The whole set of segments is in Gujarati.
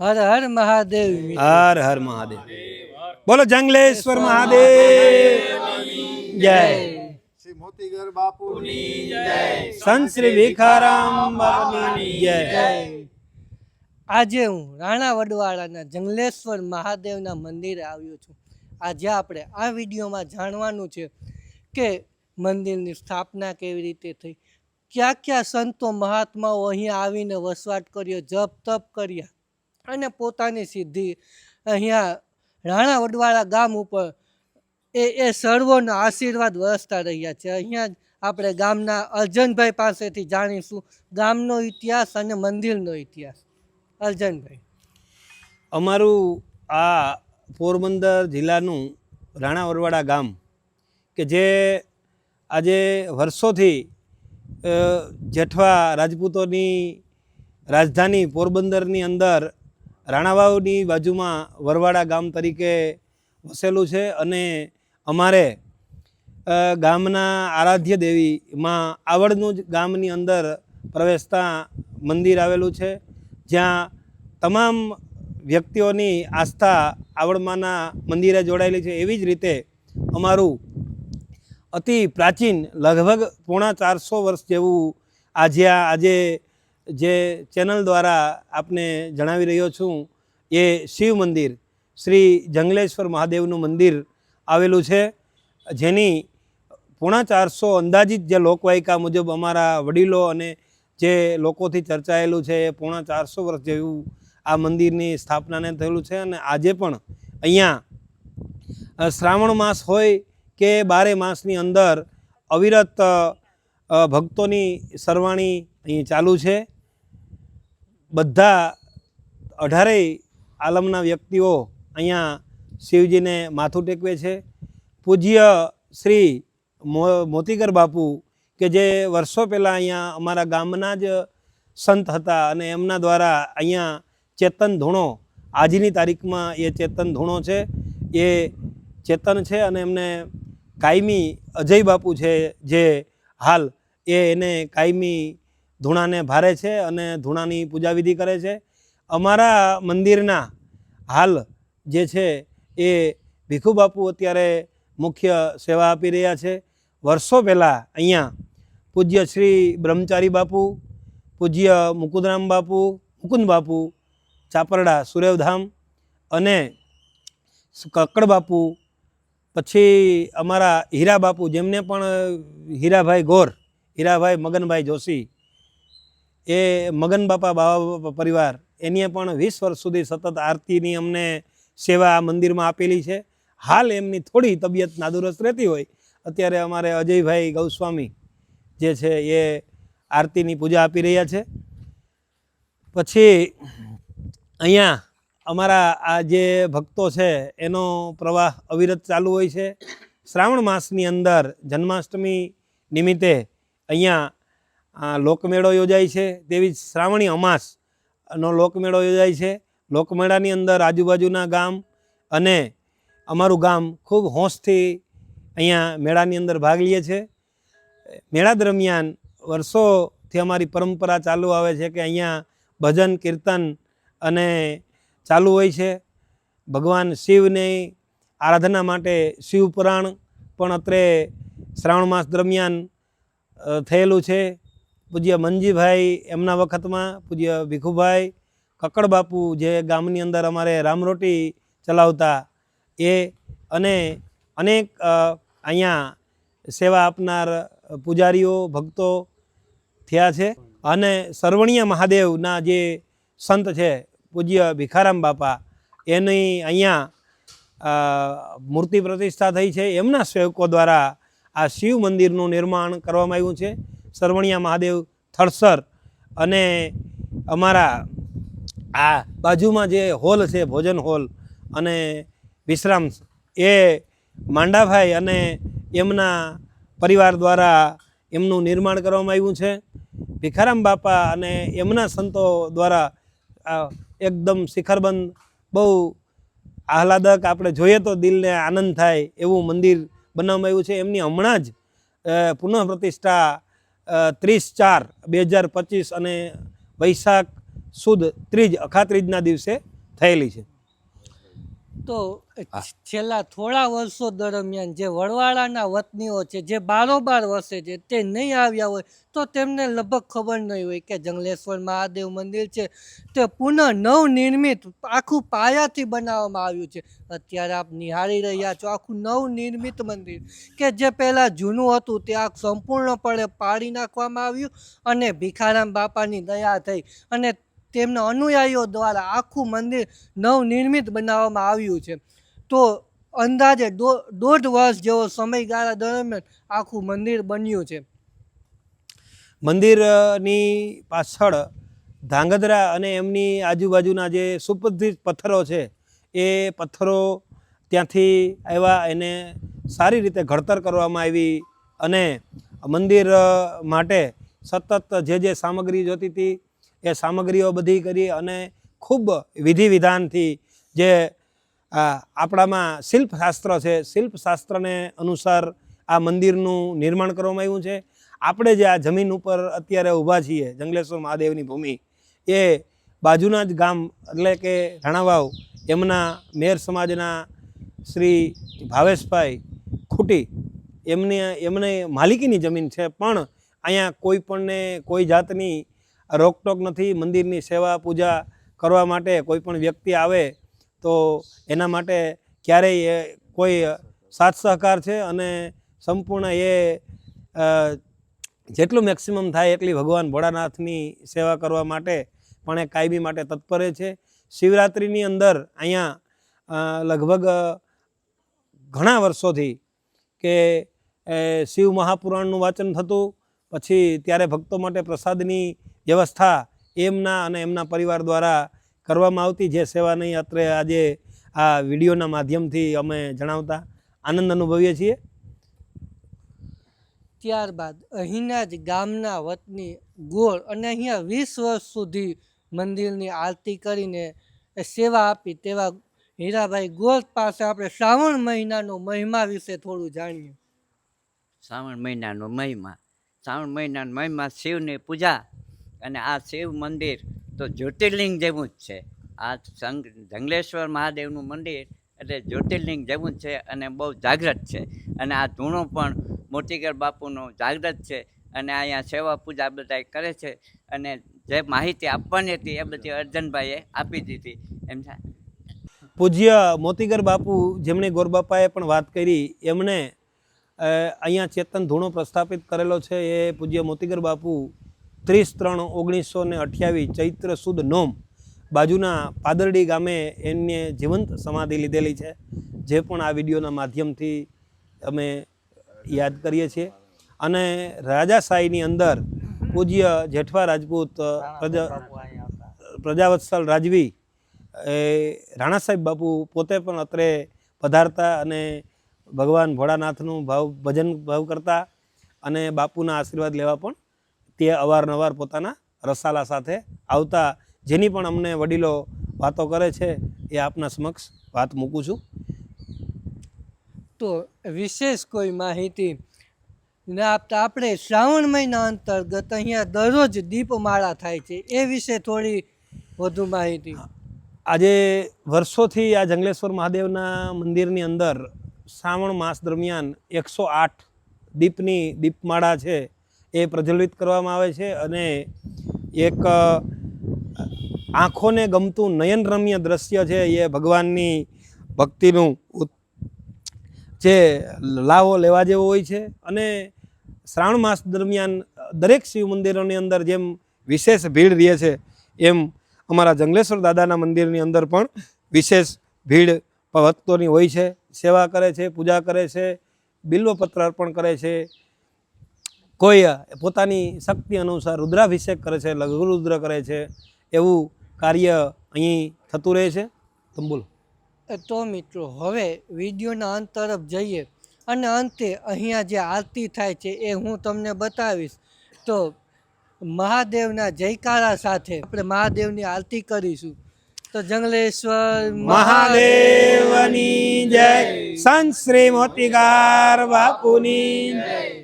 હર હર મહાદેવ હર હર મહાદેવ. બોલો જંગલેશ્વર મહાદેવ. જય. શ્રી મોતીગર બાપુની સંત શ્રી ભીખારામ બાપુની જય. આજે હું રાણા વડવાળાના જંગલેશ્વર મહાદેવના મંદિરે આવ્યો છું. આજે આપણે આ વિડીયોમાં જાણવાનું છે કે મંદિરની સ્થાપના કેવી રીતે થઈ. ક્યાં ક્યાં સંતો મહાત્માઓ અહીંયા આવીને વસવાટ કર્યો જપ તપ કર્યા. અને પોતાની સિદ્ધિ અહીંયા રાણા વડવાળા ગામ ઉપર એ એ સર્વોના આશીર્વાદ વરસતા રહ્યા છે. અહીંયા આપણે ગામના અર્જનભાઈ પાસેથી જાણીશું ગામનો ઇતિહાસ અને મંદિરનો ઇતિહાસ. અર્જનભાઈ. અમારું આ પોરબંદર જિલ્લાનું રાણા વરવાડા ગામ કે જે આજે વર્ષોથી જેઠવા રાજપૂતોની રાજધાની પોરબંદરની અંદર રાણાવાવની બાજુમાં વરવાડા ગામ તરીકે વસેલું છે અને અમારે ગામના આરાધ્ય દેવી માં આવડનું જ ગામની અંદર પ્રવેશતા મંદિર આવેલું છે, જ્યાં તમામ વ્યક્તિઓની આસ્થા આવડમાના મંદિરે જોડાયેલી છે. એવી જ રીતે અમારું અતિ પ્રાચીન, લગભગ પોણા ચારસો વર્ષ જેવું આજે આજે જે ચેનલ દ્વારા આપને જણાવી રહ્યો છું, એ શિવ મંદિર, શ્રી જંગલેશ્વર મહાદેવનું મંદિર આવેલું છે. જેની પોણા ચારસો અંદાજિત જે લોકવાયકા મુજબ અમારા વડીલો અને જે લોકોથી ચર્ચાયેલું છે, એ પોણા ચારસો વર્ષ જેવું આ મંદિરની સ્થાપનાને થયેલું છે અને આજે પણ અહીંયા શ્રાવણ માસ હોય કે બારે માસની અંદર અવિરત ભક્તોની સરવાણી અહીં ચાલુ છે. બધા અઢારેય આલમના વ્યક્તિઓ અહીંયા શિવજીને માથું ટેકવે છે. પૂજ્ય શ્રી મો, મોતીગર બાપુ કે જે વર્ષો પહેલાં અહીંયા અમારા ગામના જ સંત હતા અને એમના દ્વારા અહીંયા ચેતન ધૂણો, આજની તારીખમાં એ ચેતન ધૂણો છે. એ ચેતન છે અને એમને કાયમી અજય બાપુ છે જે હાલ એ એને કાયમી ધૂણાને ભારે છે અને ધૂણાની પૂજાવિધિ કરે છે. અમારા મંદિરના હાલ જે છે એ ભીખુ બાપુ અત્યારે મુખ્ય સેવા આપી રહ્યા છે. વર્ષો પહેલાં અહીંયા પૂજ્ય શ્રી બ્રહ્મચારી બાપુ, પૂજ્ય મુકુદરામ બાપુ, મુકુંદ બાપુ, ચાપરડા, સુરેવધામ અને કક્કડ બાપુ, પછી અમારા હીરા બાપુ, જેમને પણ હીરાભાઈ ગોર, હીરાભાઈ મગનભાઈ જોશી એ મગન બાપા બાપા પરિવાર, એની પણ વીસ વર્ષ સુધી સતત આરતીની અમને સેવા આ મંદિરમાં આપેલી છે. હાલ એમની થોડી તબિયત નાદુરસ્ત રહેતી હોય, અત્યારે અમારે અજયભાઈ ગૌસ્વામી જે છે એ આરતીની પૂજા આપી રહ્યા છે. પછી અહીંયા અમારા આ જે ભક્તો છે, એનો પ્રવાહ અવિરત ચાલુ હોય છે. શ્રાવણ માસની અંદર જન્માષ્ટમી નિમિત્તે અહીંયા લોકમેળો યોજાય છે તેવી જ શ્રાવણી અમાસનો લોકમેળો યોજાય છે. લોકમેળાની અંદર આજુબાજુના ગામ અને અમારું ગામ ખૂબ હોંશથી અહીંયા મેળાની અંદર ભાગ લઈએ છે. મેળા દરમિયાન વર્ષોથી અમારી પરંપરા ચાલુ આવે છે કે અહીંયા ભજન, કીર્તન અને ચાલુ હોય છે. ભગવાન શિવની આરાધના માટે શિવપુરાણ પણ અત્રે શ્રાવણ માસ દરમિયાન થયેલું છે. પૂજ્ય મનજીભાઈ એમના વખતમાં, પૂજ્ય ભીખુભાઈ કક્કડ બાપુ જે ગામની અંદર અમારે રામરોટી ચલાવતા એ અને અનેક અહીંયા સેવા આપનાર પૂજારીઓ, ભક્તો થયા છે. અને સર્વણીય મહાદેવના જે સંત છે, પૂજ્ય ભિખારામ બાપા, એની અહીંયા મૂર્તિ પ્રતિષ્ઠા થઈ છે. એમના સેવકો દ્વારા આ શિવ મંદિરનું નિર્માણ કરવામાં આવ્યું છે. સરવણિયા મહાદેવ થળસર અને અમારા આ બાજુમાં જે હોલ છે, ભોજન હોલ અને વિશ્રામ, એ માંડાભાઈ અને એમના પરિવાર દ્વારા એમનું નિર્માણ કરવામાં આવ્યું છે. ભિખારામ બાપા અને એમના સંતો દ્વારા એકદમ શિખરબંધ, બહુ આહલાદક, આપણે જોઈએ તો દિલને આનંદ થાય એવું મંદિર બનાવવામાં આવ્યું છે. એમની હમણાં જ પુનઃપ્રતિષ્ઠા પુનઃ પ્રતિષ્ઠા ત્રીસ ચાર બે હજાર પચીસ અને વૈશાખ સુદ ત્રીજ અખાત્રીજના દિવસે થયેલી છે. તો છેલ્લા થોડા વર્ષો દરમિયાન જે વડવાળાના વતનીઓ છે જે બારોબાર વસે છે તે નહીં આવ્યા હોય તો તેમને લગભગ ખબર નહીં હોય કે જંગલેશ્વર મહાદેવ મંદિર છે તે પુનઃ નવનિર્મિત આખું પાયાથી બનાવવામાં આવ્યું છે. અત્યારે આપ નિહાળી રહ્યા છો આખું નવનિર્મિત મંદિર કે જે પહેલાં જૂનું હતું તે આ સંપૂર્ણપણે પાડી નાખવામાં આવ્યું અને ભિખારામ બાપાની દયા થઈ અને તેમના અનુયાયીઓ દ્વારા આખું મંદિર નવનિર્મિત બનાવવામાં આવ્યું છે. તો અંદાજે દોઢ વર્ષ જેવો સમયગાળા દરમિયાન આખું મંદિર બન્યું છે. મંદિરની પાછળ ધાંગધ્રા અને એમની આજુબાજુના જે સુપ્રસિદ્ધ પથ્થરો છે, એ પથ્થરો ત્યાંથી આવ્યા, એને સારી રીતે ઘડતર કરવામાં આવી અને મંદિર માટે સતત જે જે સામગ્રી જોતી હતી એ સામગ્રીઓ બધી કરી અને ખૂબ વિધિ વિધાનથી જે આપણામાં શિલ્પશાસ્ત્ર છે, શિલ્પશાસ્ત્રને અનુસાર આ મંદિરનું નિર્માણ કરવામાં આવ્યું છે. આપણે જે આ જમીન ઉપર અત્યારે ઊભા છીએ, જંગલેશ્વર મહાદેવની ભૂમિ, એ બાજુના જ ગામ એટલે કે રાણાવાવ, એમના મેર સમાજના શ્રી ભાવેશભાઈ ખૂટી, એમને એમને માલિકીની જમીન છે. પણ અહીંયા કોઈ પણને કોઈ જાતની રોકટોક નથી, મંદિરની સેવા, પૂજા કરવા માટે કોઈ પણ વ્યક્તિ આવે તો એના માટે ક્યારેય કોઈ સાથ સહકાર છે અને સંપૂર્ણ એ જેટલું મેક્સિમમ થાય એટલી ભગવાન ભોળાનાથની સેવા કરવા માટે પણ એ કાયમી માટે તત્પર છે. શિવરાત્રિની અંદર અહીંયા લગભગ ઘણા વર્ષોથી કે શિવ મહાપુરાણનું વાંચન થતું, પછી ત્યારે ભક્તો માટે પ્રસાદની વ્યવસ્થા એમના અને એમના પરિવાર દ્વારા કરવામાં આવતી જે સેવાની અત્રે આજે આ વિડીયોના માધ્યમથી અમે જણાવતા. આનંદ અનુભવીએ છીએ? ત્યારબાદ અહીંના જ ગામના વતની ગોળ અને અહીંયા વીસ વર્ષ સુધી મંદિરની આરતી કરીને સેવા આપી તેવા હીરાભાઈ ગોળ પાસે આપણે શ્રાવણ મહિનાનો મહિમા વિશે થોડું જાણીએ. શ્રાવણ મહિનાનો મહિમા. શ્રાવણ મહિનાનો મહિમા શિવની પૂજા. અને આ શિવ મંદિર તો જ્યોતિર્લિંગ જેવું જ છે. આ સંગ, જંગલેશ્વર મહાદેવનું મંદિર એટલે જ્યોતિર્લિંગ જેવું જ છે અને બહુ જાગ્રત છે. અને આ ધૂણો પણ મોતીગર બાપુનો જાગ્રત છે અને અહીંયા સેવા પૂજા બધા કરે છે. અને જે માહિતી આપવાની હતી એ બધી અર્જનભાઈએ આપી દીધી. એમ છે પૂજ્ય મોતીગર બાપુ જેમણે ગોરબાપાએ પણ વાત કરી, એમણે અહીંયા ચેતન ધૂણો પ્રસ્થાપિત કરેલો છે એ પૂજ્ય મોતીગર બાપુ ત્રીસ ત્રણ ઓગણીસો ને અઠ્યાવીસ ચૈત્ર સુદ નોમ બાજુના પાદરડી ગામે એમને જીવંત સમાધિ લીધેલી છે, જે પણ આ વિડીયોના માધ્યમથી અમે યાદ કરીએ છીએ. અને રાજાશાહીની અંદર પૂજ્ય જેઠવા રાજપૂત, પ્રજા પ્રજાવત્સલ રાજવી, એ રાણા સાહેબ બાપુ પોતે પણ અત્રે પધારતા અને ભગવાન ભોળાનાથનું ભાવ ભજન ભાવ કરતા અને બાપુના આશીર્વાદ લેવા પણ તે અવારનવાર પોતાના રસાલા સાથે આવતા જેની પણ અમને વડીલો વાતો કરે છે એ આપના સમક્ષ વાત મૂકું છું. તો વિશેષ કોઈ માહિતી ને આપતા આપણે શ્રાવણ મહિના અંતર્ગત અહીંયા દરરોજ દીપમાળા થાય છે એ વિશે થોડી વધુ માહિતી. આજે વર્ષોથી આ જંગલેશ્વર મહાદેવના મંદિરની અંદર શ્રાવણ માસ દરમિયાન એકસો આઠ દીપની દીપમાળા છે એ પ્રજ્વલિત કરવામાં આવે છે અને એક આંખોને ગમતું નયનરમ્ય દ્રશ્ય છે એ ભગવાનની ભક્તિનું જે લાવો લેવા જેવો હોય છે. અને શ્રાવણ માસ દરમિયાન દરેક શિવ મંદિરોની અંદર જેમ વિશેષ ભીડ રહે છે, એમ અમારા જંગલેશ્વર દાદાના મંદિરની અંદર પણ વિશેષ ભીડ ભક્તોની હોય છે. સેવા કરે છે, પૂજા કરે છે, બિલ્વપત્ર અર્પણ કરે છે. કોઈ પોતાની શક્તિ અનુસાર રુદ્રાભિષેક કરે છે લઘુરુદ્ર કરે છે, એવું કાર્ય અહીં થતું રહે છે? તમે બોલો. તો મિત્રો, હવે વિડીયોના અંત તરફ જઈએ અને અંતે અહીંયા જે આરતી થાય છે એ હું તમને બતાવીશ. તો મહાદેવના જયકારા સાથે આપણે મહાદેવની આરતી કરીશું. તો જંગલેશ્વર મહાદેવની જય. સંત શ્રી મોતીગાર બાપુની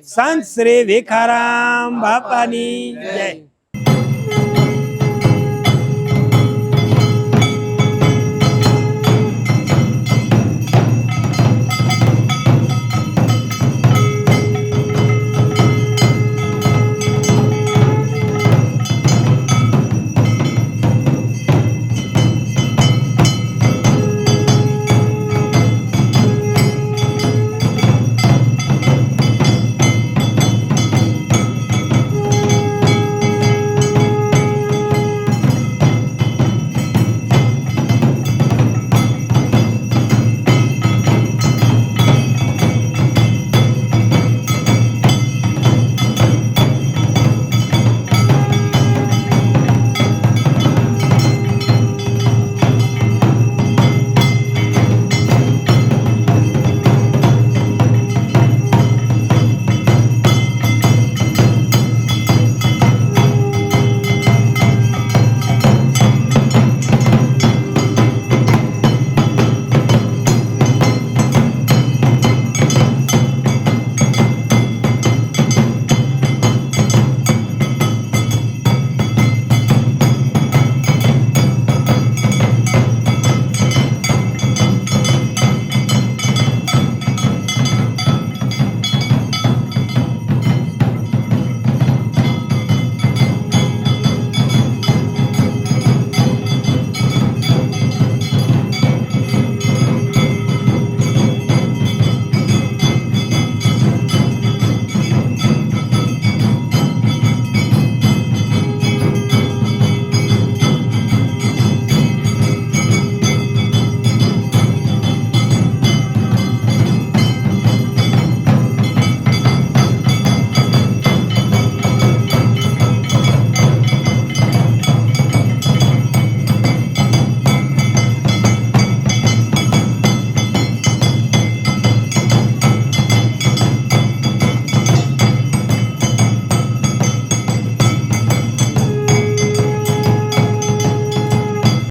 સંત શ્રી ભિખારામ બાપાની જય.